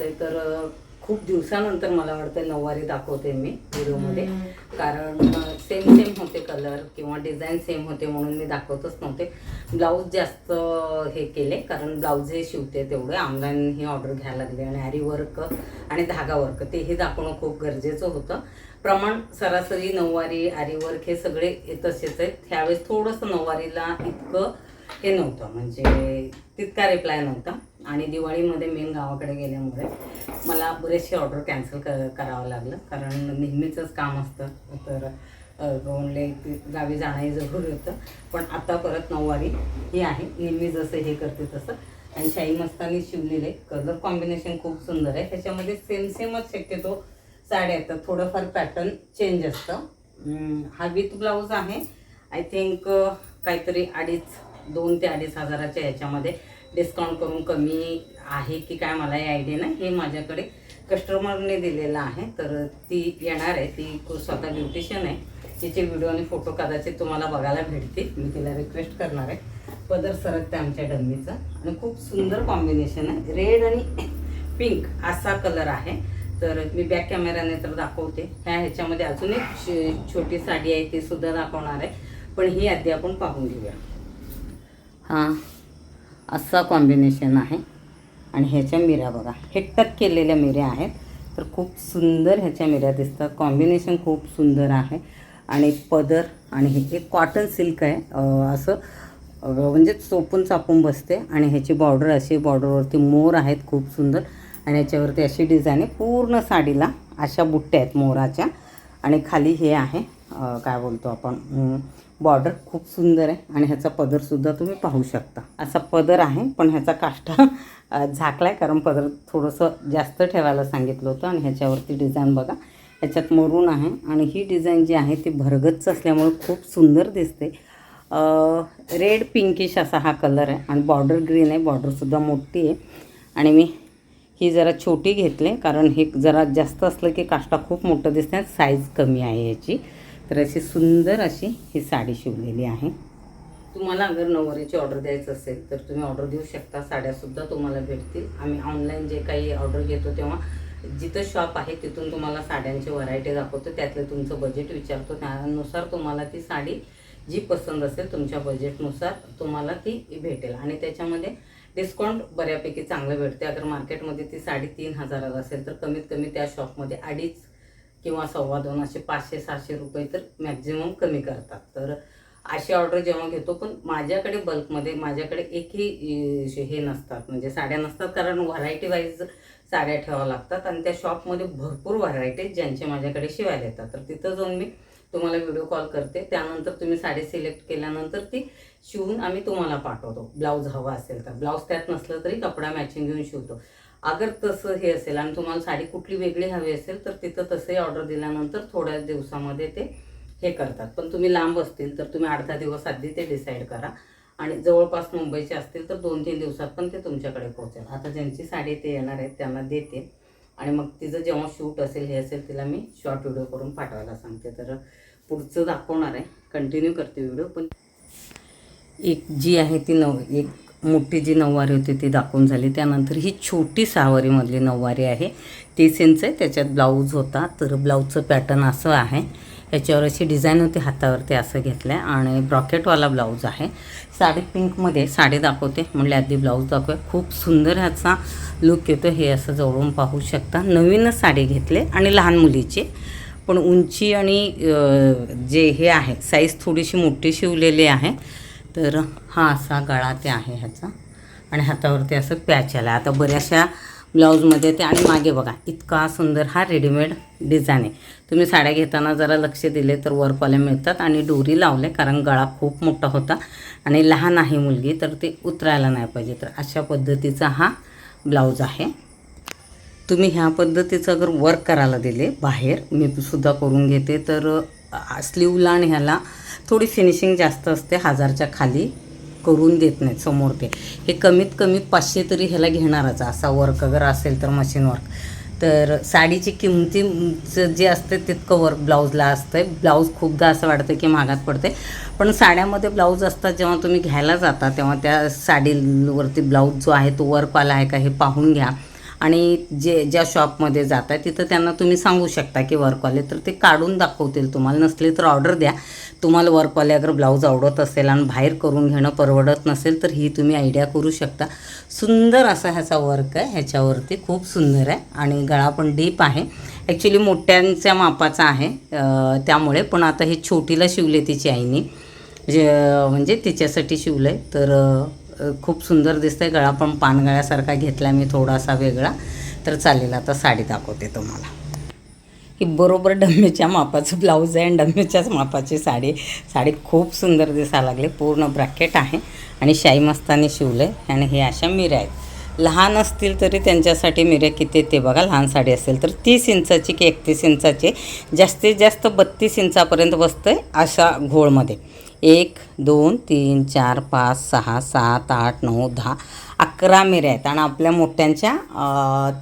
आहे तर खूप दिवसानंतर मला वाटतं नऊवारी दाखवते मी व्हिडिओमध्ये. कारण सेम सेम होते कलर किंवा डिझाईन सेम होते म्हणून मी दाखवतच नव्हते. ब्लाऊज जास्त हे केले. कारण ब्लाऊज हे शिवते तेवढे. ऑनलाईन ही ऑर्डर घ्यायला लागले. आणि ॲरी वर्क आणि धागा वर्क तेही दाखवणं खूप गरजेचं होतं. प्रमाण सरासरी नऊवारी आरी वर्क हे सगळे तसेच आहेत त्यावेळेस थोडंसं नऊवारीला इतकं हे नव्हतं. म्हणजे तितका रिप्लाय नव्हता. आणि दिवाळीमध्ये मेन गावाकडे गेल्यामुळे मला बरेचसे ऑर्डर कॅन्सल क करावं लागलं. कारण नेहमीचंच काम असतं. तर गोंडले गावी जाणंही जरूर होतं. पण आता परत नऊवारी ही आहे. नेहमी जसं हे करते तसं. आणि शाही मस्तानी शिवलेले कलर कॉम्बिनेशन खूप सुंदर आहे. त्याच्यामध्ये सेम सेमच शक्यतो साड्या येतात थोडंफार पॅटर्न चेंज असतं. हा विथ ब्लाऊज आहे. आय थिंक काहीतरी अडीच दोन ते अडीच हजाराच्या ह्याच्यामध्ये डिस्काउंट करून कमी आहे की काय मला हे आयडिया नाही. हे माझ्याकडे कस्टमरने दिलेलं आहे. तर ती येणार आहे. ती स्वतः ब्युटिशियन आहे. तिचे व्हिडिओ आणि फोटो कदाचित तुम्हाला बघायला भेटतील. मी तिला रिक्वेस्ट करणार आहे. पदर सरकते आमच्या डम्मीचं आणि खूप सुंदर कॉम्बिनेशन आहे. रेड आणि पिंक असा कलर आहे. तर मी बॅक कॅमेराने तर दाखवते. ह्या ह्याच्यामध्ये अजून एक छोटी साडी आहे. ती सुद्धा दाखवणार आहे. पण ही आधी आपण पाहून घेऊया. हां असा कॉम्बिनेशन आहे. आणि ह्याच्या मिऱ्या बघा हे टक केलेल्या मिऱ्या आहेत. तर खूप सुंदर ह्याच्या मिऱ्या दिसतात. कॉम्बिनेशन खूप सुंदर आहे. आणि पदर आणि हे एक कॉटन सिल्क आहे. असं म्हणजे चोपून चापून बसते. आणि ह्याची बॉर्डर अशी बॉर्डरवरती मोर आहेत खूप सुंदर. आणि ह्याच्यावरती अशी डिझाईन आहे. पूर्ण साडीला अशा बुट्ट्या आहेत मोराच्या. आणि खाली हे आहे काय बोलतो आपण बॉर्डर खूप सुंदर आहे आणि ह्याचा पदरसुद्धा तुम्ही पाहू शकता. असा पदर आहे पण ह्याचा काष्टा झाकला आहे कारण पदर थोडंसं जास्त ठेवायला सांगितलं होतं आणि ह्याच्यावरती डिझाईन बघा. ह्याच्यात मरून आहे आणि ही डिझाईन जी आहे ती भरगच्च असल्यामुळे खूप सुंदर दिसते. रेड पिंकिश असा हा कलर आहे आणि बॉर्डर ग्रीन आहे बॉर्डरसुद्धा मोठी आहे. आणि मी ही जरा छोटी घेतली कारण हे जरा जास्त असलं की काष्टा खूप मोठं दिसते साईज कमी आहे याची तर अशी सुंदर अशी ही साडी शिवलेली आहे. तुम्हाला अगर नऊवारीची ऑर्डर द्यायचं असेल तर तुम्ही ऑर्डर देऊ शकता. साड्यासुद्धा तुम्हाला भेटतील. आम्ही ऑनलाईन जे काही ऑर्डर घेतो तेव्हा जिथं शॉप आहे तिथून तुम्हाला साड्यांची व्हरायटी दाखवतो. त्यातलं तुमचं बजेट विचारतो. त्यानुसार तुम्हाला ती साडी जी पसंत असेल तुमच्या बजेटनुसार तुम्हाला ती भेटेल. आणि त्याच्यामध्ये डिस्काउंट बऱ्यापैकी चांगलं भेटते अगर मार्केटमध्ये ती साडी तीन हजाराला असेल तर कमीत कमी त्या शॉपमध्ये अडीच किंवा सव्वा दोन असे पाचशे सहाशे रुपये तर मॅक्झिमम कमी करतात. तर अशी ऑर्डर जेव्हा घेतो पण माझ्याकडे बल्कमध्ये माझ्याकडे एकही हे नसतात. म्हणजे साड्या नसतात कारण व्हरायटी वाईज साड्या ठेवाव्या लागतात आणि त्या शॉपमध्ये भरपूर व्हरायटी ज्यांचे माझ्याकडे शिवायला येतात तर तिथं जाऊन मी तुम्हाला व्हिडिओ कॉल करते. त्यानंतर तुम्ही साडी सिलेक्ट केल्यानंतर ती शिवून आम्ही तुम्हाला पाठवतो. ब्लाऊज हवा असेल तर. ब्लाऊज त्यात नसलं तरी कपडा मॅचिंग घेऊन शिवतो. अगर तसं हे असेल आणि तुम्हाला साडी कुठली वेगळी हवी असेल तर तिथं तसंही ऑर्डर दिल्यानंतर थोड्या दिवसामध्ये ते हे करतात. पण तुम्ही लांब असतील तर तुम्ही अर्धा दिवस आधी ते डिसाईड करा. आणि जवळपास मुंबईचे असतील तर दोन तीन दिवसात पण ते तुमच्याकडे पोहोचेल. आता ज्यांची साडी ते येणार आहेत त्यांना देते. आणि मग तिचं जेव्हा शूट असेल हे असेल तिला मी शॉर्ट व्हिडिओ करून पाठवायला सांगते. तर पुढचं दाखवणार आहे. कंटिन्यू करते व्हिडिओ पण एक जी आहे ती नऊ एक मोठी जी नऊवारी होती ती दाखवून झाली. त्यानंतर ही छोटी सहावारीमधली नऊवारी आहे. तीस इंच आहे. त्याच्यात ब्लाऊज होता. तर ब्लाऊजचं पॅटर्न असं आहे. याच्यावर अशी डिझाईन होती. हातावरती असं घेतलं आहे आणि ब्रॉकेटवाला ब्लाऊज आहे. साडी पिंकमध्ये साडी दाखवते. म्हणले आधी ब्लाऊज दाखवूया. खूप सुंदर ह्याचा लुक येतो. हे असं जवळून पाहू शकता. नवीनच साडी घेतले आणि लहान मुलीची. पण उंची आणि जे हे आहे साईज थोडीशी मोठी शिवलेली आहे. तर हा असा गळा ते आहे ह्याचा. आणि हातावरती असं पॅच आला आता बऱ्याचशा ब्लाऊजमध्ये ते आणि मागे बघा इतका सुंदर हा रेडीमेड डिझाईन आहे. तुम्ही साड्या घेताना जरा लक्ष दिले तर वर्कवाले मिळतात आणि डोरी लावले कारण गळा खूप मोठा होता. आणि लहान आहे मुलगी तर ते उतरायला नाही पाहिजे. तर अशा पद्धतीचा हा ब्लाऊज आहे. तुम्ही ह्या पद्धतीचं अगर वर्क करायला दिले बाहेर मी सुद्धा करून घेते. तर स्लीवला आणि ह्याला थोडी फिनिशिंग जास्त असते हजारच्या खाली करून देत नाहीत समोर ते. हे कमीत कमी पाचशे तरी ह्याला घेणारच असा वर्क अगर असेल तर मशीन वर्क तर साडीची किमतीचं जे असते तितकं वर्क ब्लाऊजला असतं ब्लाऊज खूपदा असं वाटतं की महागात पडते पण साड्यामध्ये ब्लाऊज असतात जेव्हा तुम्ही घ्यायला जाता तेव्हा त्या साडीवरती ब्लाऊज जो आहे तो वर्कवाला आहे का हे पाहून घ्या. आणि जे ज्या शॉपमध्ये जात आहे तिथं त्यांना तुम्ही सांगू शकता की वर्कवाले. तर ते काढून दाखवतील तुम्हाला. नसले तर ऑर्डर द्या. तुम्हाला वर्कवाले अगर ब्लाऊज आवडत असेल आणि बाहेर करून घेणं परवडत नसेल तर ही तुम्ही आयडिया करू शकता. सुंदर असा ह्याचा वर्क आहे. ह्याच्यावरती खूप सुंदर आहे आणि गळा पण डीप आहे. ॲक्च्युली मोठ्यांच्या मापाचा आहे त्यामुळे. पण आता हे छोटीला शिवले तिची आईने. जे म्हणजे तिच्यासाठी शिवलं आहे तर खूप सुंदर दिसतंय. गळा पण पानगळ्यासारखा घेतला मी थोडासा वेगळा. तर चालेल आता साडी दाखवते तुम्हाला. ही बरोबर डम्मीच्या मापाचं ब्लाऊज आहे आणि डम्मीच्याच मापाची साडी. साडी खूप सुंदर दिसायला लागली. पूर्ण ब्रॅकेट आहे आणि शाई मस्तानी शिवलं आहे आणि हे अशा मिऱ्या आहेत. लहान असतील तरी त्यांच्यासाठी मिऱ्या किती ते बघा. लहान साडी असेल तर तीस इंचाची की एकतीस इंचाची. जास्तीत जास्त बत्तीस इंचापर्यंत बसतं आहे अशा घोळमध्ये. एक दोन तीन चार पाच सहा सात आठ नऊ दहा अकरा मिऱ्या आहेत. आणि आपल्या मोठ्यांच्या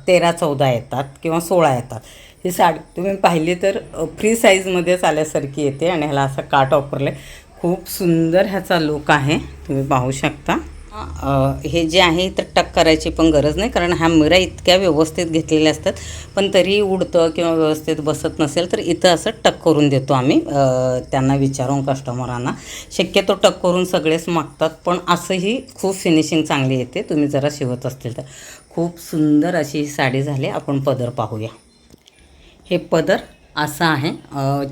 तेरा चौदा येतात किंवा सोळा येतात. ही साडी तुम्ही पाहिली तर फ्री साईजमध्येच आल्यासारखी येते आणि ह्याला असं काट वापरलं. आहे खूप सुंदर ह्याचा लुक आहे. तुम्ही पाहू शकता. हे जे आहे तर टक करायची पण गरज नाही कारण ह्या मिरा इतक्या व्यवस्थित घेतलेल्या असतात पण तरी उडतं किंवा व्यवस्थित बसत नसेल तर इथं असं टक करून देतो आम्ही त्यांना विचारून कस्टमरांना शक्यतो टक करून सगळेच मागतात पण असंही खूप फिनिशिंग चांगली येते तुम्ही जरा शिवत असतील तर. खूप सुंदर अशी ही साडी झाली आपण पदर पाहूया. हे पदर असं आहे.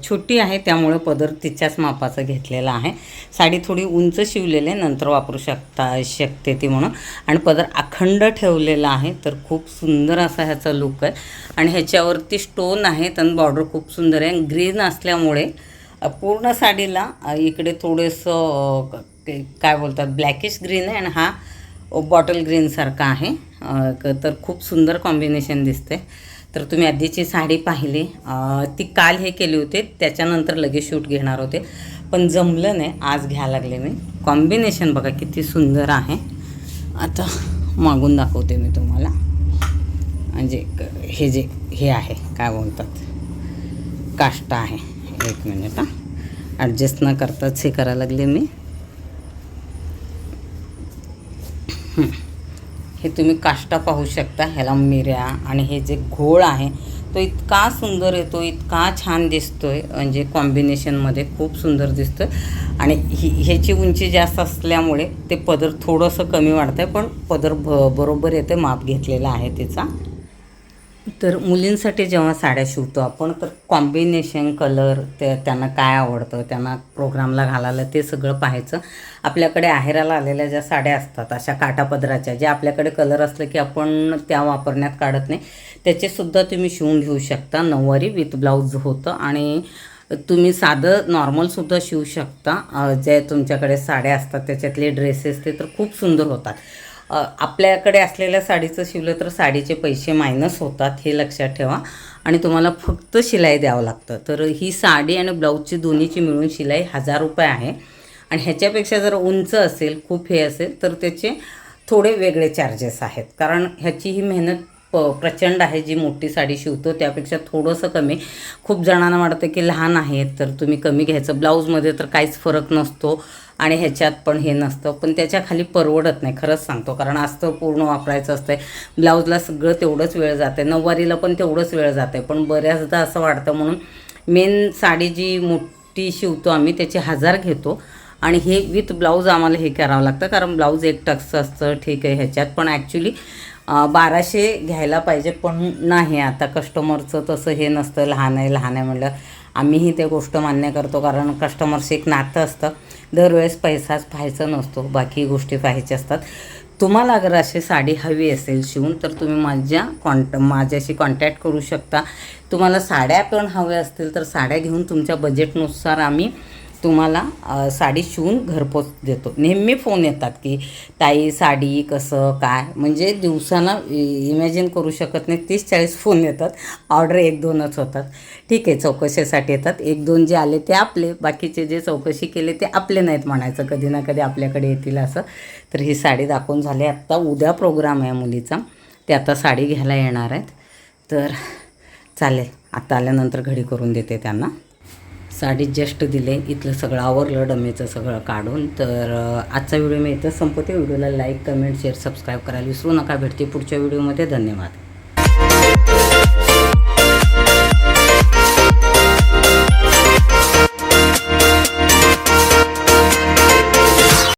छोटी आहे त्यामुळे पदर तिच्याच मापाचं घेतलेलं आहे. साडी थोडी उंच शिवलेली आहे नंतर वापरू शकता शकते ती म्हणून. आणि पदर अखंड ठेवलेला आहे तर खूप सुंदर असा ह्याचा लुक आहे. आणि ह्याच्यावरती स्टोन आहेत आणि बॉर्डर खूप सुंदर आहे. ग्रीन असल्यामुळे पूर्ण साडीला इकडे थोडंसं काय बोलतात ब्लॅकिश ग्रीन आहे आणि हा बॉटल ग्रीनसारखा आहे. तर खूप सुंदर कॉम्बिनेशन दिसते तर तुम्ही आधीची साडी पाहिली. ती काल हे केली होते त्याच्यानंतर लगेच शूट घेणार होते. पण जमलं नाही आज घ्यायला लागले मी. कॉम्बिनेशन बघा किती सुंदर आहे. आता मागून दाखवते मी तुम्हाला. म्हणजे क- हे जे हे आहे काय बोलतात? काष्टा आहे. एक मिनिट हां. ॲडजस्ट न करताच हे करायला लागले मी. हे तुम्ही काष्टा पाहू शकता ह्याला मिऱ्या आणि हे जे घोळ आहे तो इतका सुंदर येतो इतका छान दिसतोय म्हणजे कॉम्बिनेशनमध्ये खूप सुंदर दिसतोय. आणि ही ह्याची उंची जास्त असल्यामुळे ते पदर थोडंसं कमी वाढतं आहे पण पदर ब बरोबर येते माप घेतलेला आहे तिचा. तर मुलींसाठी जेव्हा साड्या शिवतो आपण तर कॉम्बिनेशन कलर ते त्यांना काय आवडतं त्यांना प्रोग्रामला घालायला ते सगळं पाहायचं. आपल्याकडे आहेराला आलेल्या ज्या साड्या असतात अशा काटापदराच्या ज्या आपल्याकडे कलर असलं की आपण त्या वापरण्यात काढत नाही त्याचेसुद्धा तुम्ही शिवून घेऊ शकता. नऊवारी विथ ब्लाऊज होतं आणि तुम्ही साधं नॉर्मलसुद्धा शिवू शकता. जे तुमच्याकडे साड्या असतात त्याच्यातले ड्रेसेस ते तर खूप सुंदर होतात. आपल्याकडे असलेल्या साडीचं शिवलं तर साडीचे पैसे मायनस होतात हे लक्षात ठेवा. आणि तुम्हाला फक्त शिलाई द्यावं लागतं. तर ही साडी आणि ब्लाऊजची दोन्हीची मिळून शिलाई हजार रुपये आहे. आणि ह्याच्यापेक्षा जर उंच असेल खूप हे असेल तर त्याचे थोडे वेगळे चार्जेस आहेत. कारण ह्याची ही मेहनत प प्रचंड आहे. जी मोठी साडी शिवतो त्यापेक्षा थोडंसं कमी. खूप जणांना वाटतं की लहान आहेत तर तुम्ही कमी घ्यायचं. ब्लाऊजमध्ये तर काहीच फरक नसतो. आणि ह्याच्यात पण हे नसतं. पण त्याच्याखाली परवडत नाही खरंच सांगतो. कारण असतं पूर्ण वापरायचं असतंय. ब्लाऊजला सगळं तेवढंच वेळ जाते नऊवारीला पण तेवढंच वेळ जाते पण बऱ्याचदा असं वाटतं म्हणून मेन साडी जी मोठी शिवतो आम्ही त्याचे हजार घेतो. आणि हे विथ ब्लाऊज आम्हाला हे करावं लागतं. कारण ब्लाऊज एक टक्स असतं ठीक आहे ह्याच्यात. पण ॲक्च्युली बाराशे घ्यायला पाहिजे पण नाही. आता कस्टमरचं तसं हे नसतं लहान आहे लहान आहे म्हटलं आम्हीही ते गोष्ट मान्य करतो कारण कस्टमरशी एक नातं असतं. दरवेळेस पैसाच पाहायचा नसतो बाकी गोष्टी पाहायच्या असतात. तुम्हाला अगर अशी साडी हवी असेल शिवून तर तुम्ही माझ्या कॉन्ट माझ्याशी कॉन्टॅक्ट करू शकता. तुम्हाला साड्या पण हव्या असतील तर साड्या घेऊन तुमच्या बजेटनुसार आम्ही तुम्हाला साडी शिवून घरपोच देतो. नेहमी फोन येतात की ताई साडी कसं काय? म्हणजे दिवसानं इमॅजिन करू शकत नाही. तीस चाळीस फोन येतात. ऑर्डर एक दोनच होतात. ठीक आहे चौकशीसाठी येतात. एक दोन जे आले ते आपले. बाकीचे जे चौकशी केले ते आपले नाहीत म्हणायचं. कधी ना कधी आपल्याकडे येतील असं. तर ही साडी दाखवून झाली. आत्ता उद्या प्रोग्राम आहे मुलीचा. ते आता साडी घ्यायला येणार आहेत. तर चालेल. आता आल्यानंतर घडी करून देते त्यांना. साडी जस्ट दिले इथलं सगळं आवरलं डमेचं सगळं काढून. तर आजचा व्हिडिओ मी इथं संपवते. व्हिडिओला लाईक कमेंट शेअर सबस्क्राईब करायला विसरू नका. भेटते पुढच्या व्हिडिओमध्ये. धन्यवाद.